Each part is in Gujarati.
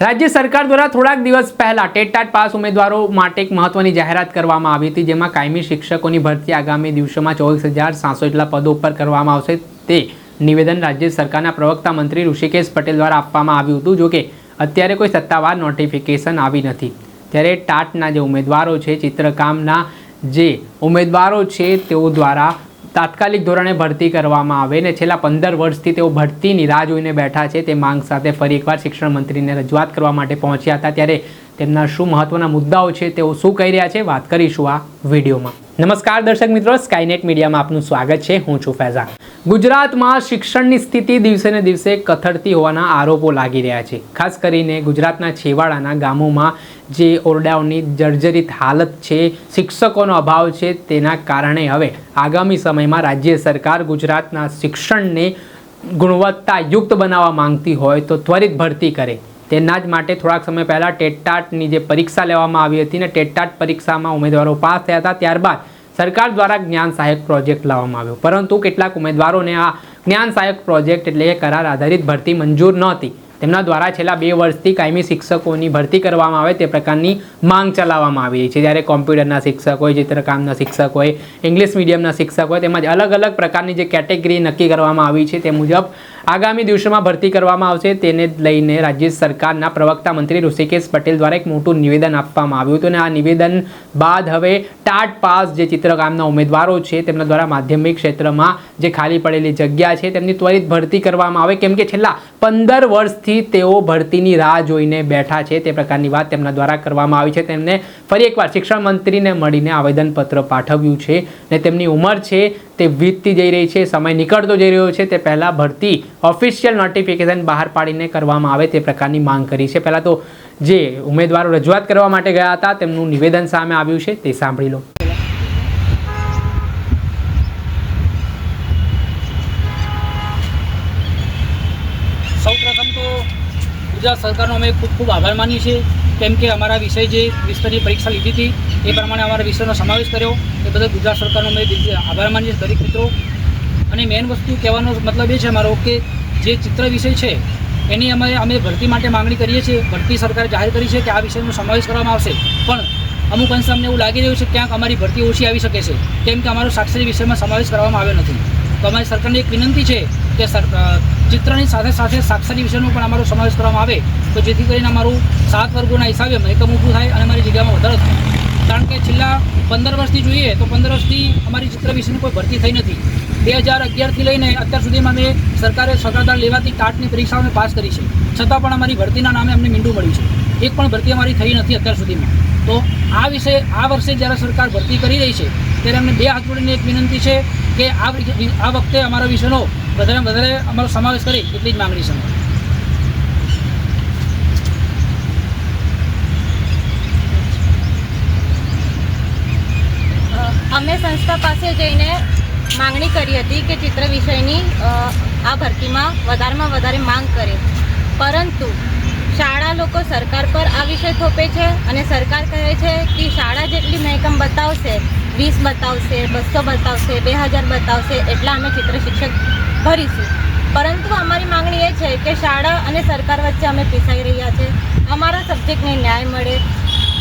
રાજ્ય સરકાર દ્વારા થોડાક દિવસ પહેલા ટેટટાટ પાસ ઉમેદવારો માટે એક મહત્વની જાહેરાત કરવામાં આવી હતી, જેમાં કાયમી શિક્ષકોની ભરતી આગામી દિવસોમાં ચોવીસ હજાર સાતસો જેટલા પદો ઉપર કરવામાં આવશે. તે નિવેદન રાજ્ય સરકારના પ્રવક્તા મંત્રી ઋષિકેશ પટેલ દ્વારા આપવામાં આવ્યું હતું જોકે અત્યારે કોઈ સત્તાવાર નોટિફિકેશન આવી નથી. ત્યારે ટાટના જે ઉમેદવારો છે, ચિત્રકામના જે ઉમેદવારો છે, તેઓ દ્વારા તાત્કાલિક ધોરણે ભરતી કરવામાં આવે ને છેલ્લા પંદર વર્ષથી તેઓ ભરતીની રાહ જોઈને બેઠા છે. તે માંગ સાથે ફરી એકવાર શિક્ષણ મંત્રીને રજૂઆત કરવા માટે પહોંચ્યા હતા. ત્યારે તેમના શું મહત્વના મુદ્દાઓ છે, તેઓ શું કહી રહ્યા છે? વાત કરીશું આ વિડીયોમાં. નમસ્કાર દર્શક મિત્રો સ્કાયનેટ મીડિયામાં આપનું સ્વાગત છે, હું છું ફૈઝા ગુજરાતમાં શિક્ષણની સ્થિતિ દિવસે ને દિવસે કથળતી હોવાના આરોપો લાગી રહ્યા છે. ખાસ કરીને ગુજરાતના છેવાડાના ગામોમાં જે ઓરડાઓની જર્જરિત હાલત છે, શિક્ષકોનો અભાવ છે, તેના કારણે હવે આગામી સમયમાં રાજ્ય સરકાર ગુજરાતના શિક્ષણને ગુણવત્તાયુક્ત બનાવવા માંગતી હોય તો ત્વરિત ભરતી કરે. તેના જ માટે થોડાક સમય પહેલાં ટેટટાટની જે પરીક્ષા લેવામાં આવી હતી ને ટેટટાટ પરીક્ષામાં ઉમેદવારો પાસ થયા હતા, ત્યારબાદ સરકાર દ્વારા જ્ઞાન સહાયક પ્રોજેક્ટ લાવવામાં આવ્યો. પરંતુ કેટલાક ઉમેદવારોને આ જ્ઞાન સહાયક પ્રોજેક્ટ એટલે કરાર આધારિત ભરતી મંજૂર નહોતી. તેમના દ્વારા છેલ્લા બે વર્ષથી કાયમી શિક્ષકોની ભરતી કરવામાં આવે તે પ્રકારની માંગ ચલાવવામાં આવી રહી છે. જ્યારે કોમ્પ્યુટરના શિક્ષક હોય, ચિત્રકામના શિક્ષક હોય, ઇંગ્લિશ મીડિયમના શિક્ષક હોય, તેમજ અલગ અલગ પ્રકારની જે કેટેગરી નક્કી કરવામાં આવી છે તે મુજબ આગામી દિવસોમાં ભરતી કરવામાં આવશે. તેને લઈને રાજ્ય સરકારના પ્રવક્તા મંત્રી ઋષિકેશ પટેલ દ્વારા એક મોટું નિવેદન આપવામાં આવ્યું હતું. અને આ નિવેદન બાદ હવે ટાટ પાસ જે ચિત્રકામના ઉમેદવારો છે, તેમના દ્વારા માધ્યમિક ક્ષેત્રમાં જે ખાલી પડેલી જગ્યા છે, તેમની ત્વરિત ભરતી કરવામાં આવે. કેમ કે છેલ્લા પંદર વર્ષથી તેઓ ભરતીની રાહ જોઈને બેઠા છે. તે પ્રકારની વાત તેમના દ્વારા કરવામાં આવી છે. તેમને ફરી એકવાર શિક્ષણ મંત્રીને મળીને આવેદનપત્ર પાઠવ્યું છે. ને તેમની ઉંમર છે તે વીતતી જઈ રહી છે, સમય નીકળતો જઈ રહ્યો છે, તે પહેલાં ભરતી ઓફિશિયલ નોટિફિકેશન બહાર પાડીને કરવામાં આવે તે પ્રકારની માંગ કરી છે. પહેલાં તો જે ઉમેદવારો રજૂઆત કરવા માટે ગયા હતા, તેમનું નિવેદન સામે આવ્યું છે, તે સાંભળી લો. સૌ પ્રથમ તો ગુજરાત સરકારનો અમે ખૂબ ખૂબ આભાર માનીએ છીએ. કેમ કે અમારા વિષય જે વિસ્તરની પરીક્ષા લીધી હતી, એ પ્રમાણે અમારા વિષયનો સમાવેશ કર્યો. એ બદલ ગુજરાત સરકારનો મેં આભાર માનીએ દરેક મિત્રો. અને મેઇન વસ્તુ કહેવાનો મતલબ એ છે અમારો કે જે ચિત્ર વિષય છે, એની અમે અમે ભરતી માટે માંગણી કરીએ છીએ. ભરતી સરકારે જાહેર કરી છે કે આ વિષયનો સમાવેશ કરવામાં આવશે. પણ અમુક અંશે અમને એવું લાગી રહ્યું છે ક્યાંક અમારી ભરતી ઓછી આવી શકે છે. કેમ કે અમારો સાક્ષરી વિષયમાં સમાવેશ કરવામાં આવ્યો નથી. તો અમારી સરકારની એક વિનંતી છે કે ચિત્રની સાથે સાથે સાક્ષરી વિષયનો પણ અમારો સમાવેશ કરવામાં આવે તો જેથી કરીને અમારું સાત વર્ગોના હિસાબે એકમ ઊભું થાય અને અમારી જગ્યામાં વધારો થાય. કારણ કે છેલ્લા પંદર વર્ષથી જોઈએ તો પંદર વર્ષથી અમારી ચિત્ર વિષયની કોઈ ભરતી થઈ નથી. બે હજાર અગિયારથી લઈને અત્યાર સુધીમાં અમે સરકારે સત્તાધાર લેવાથી કાટની પરીક્ષાઓને પાસ કરી છે. છતાં પણ અમારી ભરતીના નામે અમને મીંડું મળ્યું છે. એક પણ ભરતી અમારી થઈ નથી અત્યાર સુધીમાં. તો આ વિષય આ વર્ષે જ્યારે સરકાર ભરતી કરી રહી છે, ત્યારે અમને બે હાથ જોડીને એક વિનંતી છે કે આ વખતે અમારા વિષયનો વધારે વધારે અમારો સમાવેશ કરે એટલી જ માંગણી છે અમે સંસ્થા પાસે જઈને માંગણી કરી હતી કે ચિત્ર વિષયની આ ભરતીમાં વધારેમાં વધારે માંગ કરે. પરંતુ શાળા લોકો સરકાર પર આ વિષય થોપે છે અને સરકાર કહે છે કે શાળા જેટલી મહેકમ બતાવશે વીસ બતાવશે, બસો બતાવશે, બે હજાર બતાવશે એટલા અમે ચિત્ર શિક્ષક ભરીશું. પરંતુ અમારી માંગણી એ છે કે શાળા અને સરકાર વચ્ચે અમે પીસાઈ રહ્યા છે. અમારા સબ્જેક્ટને ન્યાય મળે.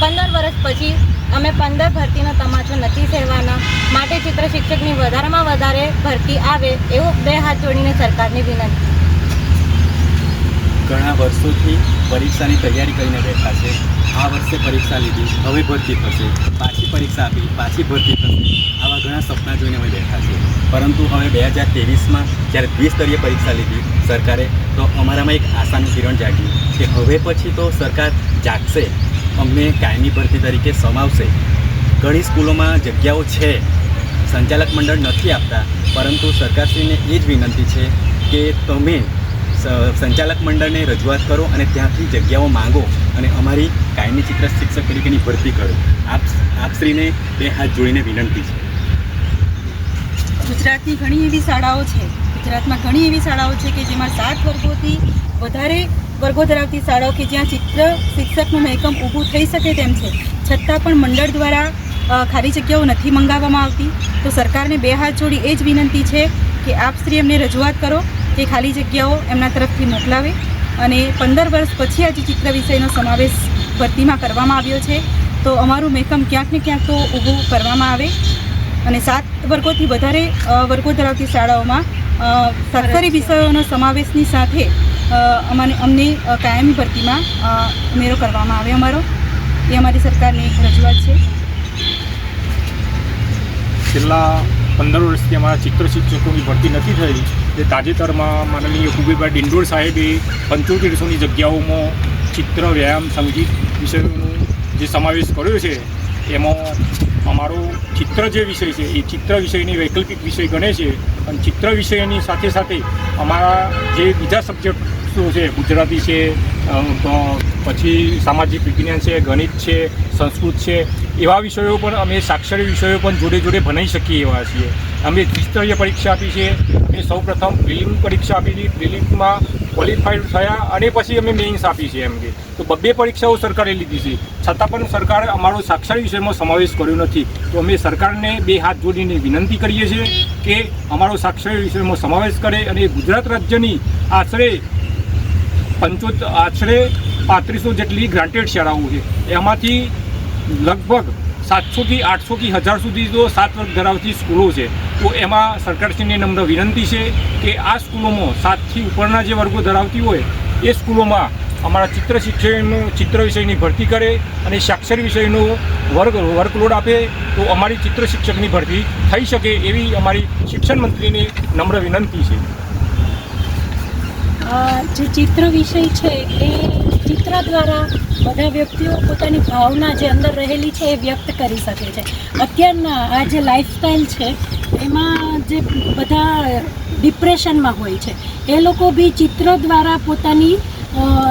પંદર વર્ષ પછી અમે પંદર ભરતીનો તમાચો નથી સેવાના માટે ચિત્ર શિક્ષકની વધારેમાં વધારે ભરતી આવે એવું બે હાથ જોડીને સરકારની વિનંતી. ઘણા વર્ષોથી પરીક્ષાની તૈયારી કરીને બેઠા છે. આ વર્ષે પરીક્ષા લીધી, હવે ભરતી થશે, પાછી પરીક્ષા આપી, પાછી ભરતી થશે, આવા ઘણા સપના જોઈને અમે બેઠા છીએ. પરંતુ હવે બે હજાર ત્રેવીસમાં જ્યારે દ્વિસ્તરીય પરીક્ષા લીધી સરકારે, તો અમારામાં એક આશાનું કિરણ જાગ્યું કે હવે પછી તો સરકાર જાગશે, અમને કાયમી ભરતી તરીકે સમાવશે. ઘણી સ્કૂલોમાં જગ્યાઓ છે, સંચાલક મંડળ નથી આપતા, પરંતુ સરકારશ્રીને એ જ વિનંતી છે કે તમે સંચાલક મંડળને રજૂઆત કરો અને ત્યાંથી જગ્યાઓ માંગો અને અમારી કાયમી ચિત્ર શિક્ષક તરીકેની ભરતી કરો. આપ આપશ્રીને બે હાથ જોડીને વિનંતી છે. ગુજરાતની ઘણી એવી શાળાઓ છે. ગુજરાતમાં ઘણી એવી શાળાઓ છે કે જેમાં સાત વર્ગોથી વધારે વર્ગો ધરાવતી શાળાઓ કે જ્યાં ચિત્ર શિક્ષકનું મહેકમ ઊભું થઈ શકે તેમ છે. છતાં પણ મંડળ દ્વારા ખાલી જગ્યાઓ નથી મંગાવવામાં આવતી. તો સરકારને બે હાથ જોડી એ જ વિનંતી છે કે આપ શ્રી એમને રજૂઆત કરો. કે ખાલી જગ્યાઓ એમના તરફથી મોકલાવે અને પંદર વર્ષ પછી આજે ચિત્ર વિષયનો સમાવેશ ભરતીમાં કરવામાં આવ્યો છે, તો અમારું મહેકમ ક્યાંક ને ક્યાંક તો ઊભું કરવામાં આવે અને સાત વર્ગોથી વધારે વર્ગો ધરાવતી શાળાઓમાં સરકારી વિષયોનો સમાવેશની સાથે અમને અમને કાયમી ભરતીમાં ઉમેરો કરવામાં આવે અમારો. એ અમારી સરકારની રજૂઆત છે. છેલ્લા પંદર વર્ષથી અમારા ચિત્ર શિક્ષકોની ભરતી નથી થઈ. તે તાજેતરમાં માનનીય કુબેરભાઈ ડિંડોર સાહેબે પંચોતેરસોની જગ્યાઓમાં ચિત્ર, વ્યાયામ, સંગીત વિષયોનો જે સમાવેશ કર્યો છે, એમાં અમારો ચિત્ર જે વિષય છે, એ ચિત્ર વિષયની વૈકલ્પિક વિષય ગણે છે. અને ચિત્ર વિષયની સાથે સાથે અમારા જે બીજા સબ્જેક્ટો છે, ગુજરાતી છે પછી સામાજિક વિજ્ઞાન છે, ગણિત છે, સંસ્કૃત છે, એવા વિષયો પણ અમે સાક્ષરી વિષયો પણ જોડે જોડે ભણાવી શકીએ એવા છીએ. અમે દ્વિસ્તરીય પરીક્ષા આપી છે. મેં સૌ પ્રથમ પ્રિલિમ પરીક્ષા આપી હતી. પ્રિલિમમાં ક્વોલિફાઈડ થયા અને પછી અમે મેઇન્સ આપી છે એમ કે. તો બબ્બે પરીક્ષાઓ સરકારે લીધી છે. છતાં પણ સરકારે અમારો સાક્ષર વિષયમાં સમાવેશ કર્યો નથી. તો અમે સરકારને બે હાથ જોડીને વિનંતી કરીએ છીએ કે અમારો સાક્ષર વિષયમાં સમાવેશ કરે અને ગુજરાત રાજ્યની આશરે પંચોત, આશરે પાંત્રીસો જેટલી ગ્રાન્ટેડ શાળાઓ છે. એમાંથી લગભગ સાતસોથી આઠસોથી હજાર સુધી જો સાત વર્ગ ધરાવતી સ્કૂલો છે. તો એમાં સરકારશ્રીને નમ્ર વિનંતી છે કે આ સ્કૂલોમાં સાતથી ઉપરના જે વર્ગો ધરાવતી હોય, એ સ્કૂલોમાં અમારા ચિત્ર શિક્ષણનું, ચિત્ર વિષયની ભરતી કરે અને સાક્ષર વિષયનો વર્ગ, વર્કલોડ આપે તો અમારી ચિત્ર શિક્ષકની ભરતી થઈ શકે એવી અમારી શિક્ષણ મંત્રીને નમ્ર વિનંતી છે. જે ચિત્ર વિષય છે, એ ચિત્ર દ્વારા બધા વ્યક્તિઓ પોતાની ભાવના જે અંદર રહેલી છે એ વ્યક્ત કરી શકે છે. અત્યારના આ જે લાઈફસ્ટાઈલ છે, એમાં જે બધા ડિપ્રેશનમાં હોય છે, એ લોકો બી ચિત્ર દ્વારા પોતાની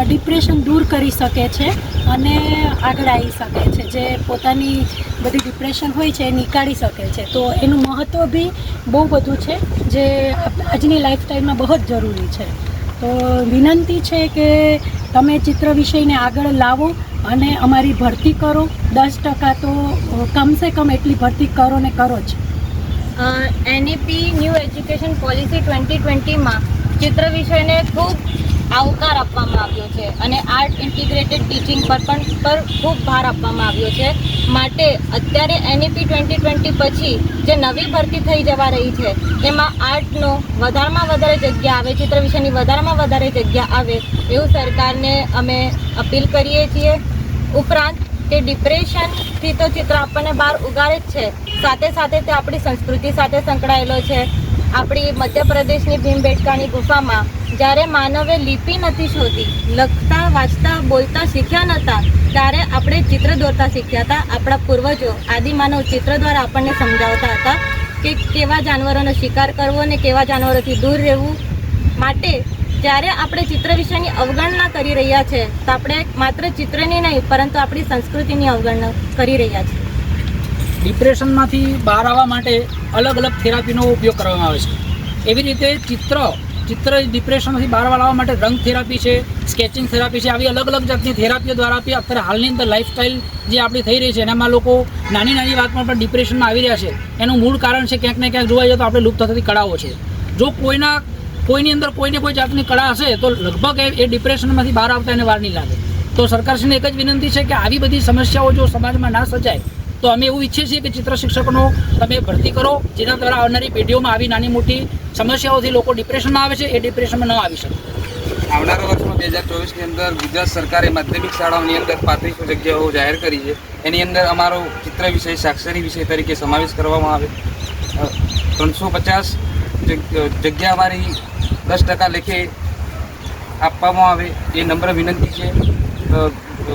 ડિપ્રેશન દૂર કરી શકે છે અને આગળ આવી શકે છે. જે પોતાની બધી ડિપ્રેશન હોય છે એ નીકાળી શકે છે. તો એનું મહત્ત્વ બી બહુ બધું છે, જે આજની લાઈફસ્ટાઈલમાં બહુ જ જરૂરી છે. તો વિનંતી છે કે તમે ચિત્ર વિષયને આગળ લાવો અને અમારી ભરતી કરો. દસ ટકા તો કમસે કમ એટલી ભરતી કરો ને કરો જ. NEP new education policy twenty ટ્વેન્ટીમાં ચિત્ર વિષયને ખૂબ આવકાર આપવામાં આવ્યો છે અને આર્ટ ઇન્ટિગ્રેટેડ ટીચિંગ પર પણ પર ખૂબ ભાર આપવામાં આવ્યો છે. માટે અત્યારે એનઈપી ટ્વેન્ટી ટ્વેન્ટી પછી જે નવી ભરતી થઈ જવા રહી છે, એમાં આર્ટનો વધારેમાં વધારે જગ્યા આવે, ચિત્ર વિષયની વધારેમાં વધારે જગ્યા આવે, એવું સરકારને અમે અપીલ કરીએ છીએ. ઉપરાંત કે ડિપ્રેશનથી તો ચિત્ર આપણને બહાર ઉગાડે જ છે. સાથે સાથે તે આપણી સંસ્કૃતિ સાથે સંકળાયેલો છે. આપણી મધ્યપ્રદેશની ભીમબેટકાની ગુફામાં જ્યારે માનવે લિપિ નથી શોધી, લખતા, વાંચતા, બોલતા શીખ્યા નહોતા, ત્યારે આપણે ચિત્ર દોરતા શીખ્યા હતા. આપણા પૂર્વજો આદિમાનવ ચિત્ર દ્વારા આપણને સમજાવતા હતા કે કેવા જાનવરોનો શિકાર કરવો અને કેવા જાનવરોથી દૂર રહેવું માટે જ્યારે આપણે ચિત્ર વિષયની અવગણના કરી રહ્યા છે, તો આપણે માત્ર ચિત્રની નહીં, પરંતુ આપણી સંસ્કૃતિની અવગણના કરી રહ્યા છીએ. ડિપ્રેશનમાંથી બહાર આવવા માટે અલગ અલગ થેરાપીનો ઉપયોગ કરવામાં આવે છે. એવી રીતે ચિત્ર ચિત્ર ડિપ્રેશનમાંથી બહાર લાવવા માટે રંગ થેરાપી છે, સ્કેચિંગ થેરાપી છે, આવી અલગ અલગ જાતની થેરાપીઓ દ્વારા બી અત્યારે હાલની અંદર લાઈફસ્ટાઈલ જે આપણી થઈ રહી છે, એનામાં લોકો નાની નાની વાતમાં પણ ડિપ્રેશનમાં આવી રહ્યા છે. એનું મૂળ કારણ છે ક્યાંક ને ક્યાંક જોવા જઈએ તો આપણે લુપ્ત થતી કળાઓ છે. જો કોઈના, કોઈની અંદર કોઈને કોઈ જાતની કળા હશે તો લગભગ એ- ડિપ્રેશનમાંથી બહાર આવતા એને વાર નહીં લાગે. તો સરકારશ્રીને એક જ વિનંતી છે કે આવી બધી સમસ્યાઓ જો સમાજમાં ના સર્જાય તો અમે એવું ઈચ્છીએ છીએ કે ચિત્ર શિક્ષકોનો તમે ભરતી કરો, જેના દ્વારા આવનારી પેઢીઓમાં આવી નાની મોટી સમસ્યાઓથી લોકો ડિપ્રેશનમાં આવે છે, એ ડિપ્રેશનમાં ન આવી શકે. આવનારા વર્ષમાં બે હજાર ચોવીસની અંદર ગુજરાત સરકારે માધ્યમિક શાળાઓની અંદર પાંત્રીસો જગ્યાઓ જાહેર કરી છે. એની અંદર અમારો ચિત્ર વિષય, સાક્ષરી વિષય તરીકે સમાવેશ કરવામાં આવે. ત્રણસો પચાસ જગ્યા અમારી દસ ટકા લેખે આપવામાં આવે. એ નમ્ર વિનંતી છે.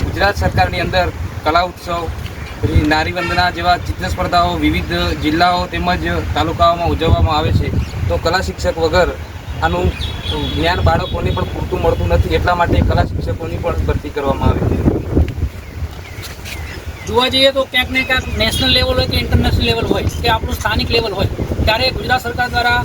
ગુજરાત સરકારની અંદર કલા ઉત્સવ પછી નારી વંદના જેવા ચિત્ર સ્પર્ધાઓ વિવિધ જિલ્લાઓ તેમજ તાલુકાઓમાં ઉજવવામાં આવે છે. તો કલા શિક્ષક વગર આનું જ્ઞાન બાળકોને પણ પૂરતું મળતું નથી, એટલા માટે કલા શિક્ષકોની પણ ભરતી કરવામાં આવે છે. જોવા જઈએ તો ક્યાંક ને ક્યાંક નેશનલ લેવલ હોય કે ઇન્ટરનેશનલ લેવલ હોય, કે આપણું સ્થાનિક લેવલ હોય, ત્યારે ગુજરાત સરકાર દ્વારા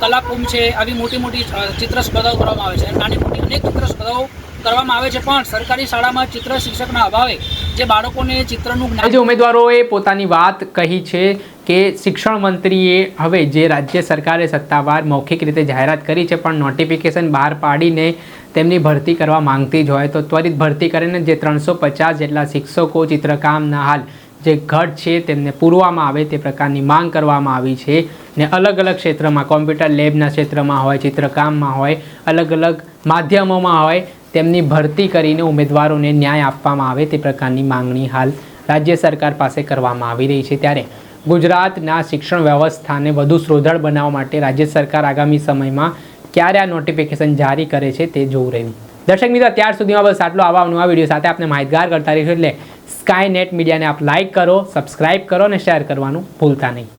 કલાકુંભ છે, આવી મોટી મોટી ચિત્ર સ્પર્ધાઓ કરવામાં આવે છે. નાની મોટી અનેક ચિત્ર સ્પર્ધાઓ કરવામાં આવે છે. પણ સરકારી શાળામાં ચિત્ર શિક્ષકના અભાવે જે બાળકોને ચિત્રનું જ્ઞાન ઉમેદવારોએ પોતાની વાત કહી છે કે શિક્ષણ મંત્રીએ હવે જે રાજ્ય સરકારે સત્તાવાર મૌખિક રીતે જાહેરાત કરી છે, પણ નોટિફિકેશન બહાર પાડીને તેમની ભરતી કરવા માંગતી જ હોય. તો ત્વરિત ભરતી કરીને જે ત્રણસો પચાસ જેટલા શિક્ષકો ચિત્રકામના હાલ જે ઘટ છે તેમને પૂરવામાં આવે તે પ્રકારની માંગ કરવામાં આવી છે. ને અલગ અલગ ક્ષેત્રમાં, કોમ્પ્યુટર લેબના ક્ષેત્રમાં હોય, ચિત્રકામમાં હોય, અલગ અલગ માધ્યમોમાં હોય તેમની ભરતી કરીને ઉમેદવારોને ન્યાય આપવામાં આવે તે પ્રકારની માંગણી હાલ રાજ્ય સરકાર પાસે કરવામાં આવી રહી છે. ત્યારે ગુજરાતના શિક્ષણ વ્યવસ્થાને વધુ સુદૃઢ બનાવવા માટે રાજ્ય સરકાર આગામી સમયમાં ક્યારે આ નોટિફિકેશન જારી કરે છે તે જોવું રહ્યું. દર્શક મિત્રો ત્યાર સુધીમાં બસ આટલો. આવા નવા વીડિયો સાથે આપણે માહિતગાર કરતા રહીશું. એટલે સ્કાય નેટ મીડિયાને આપ લાઇક કરો સબસ્ક્રાઇબ કરો અને શેર કરવાનું ભૂલતા નહીં.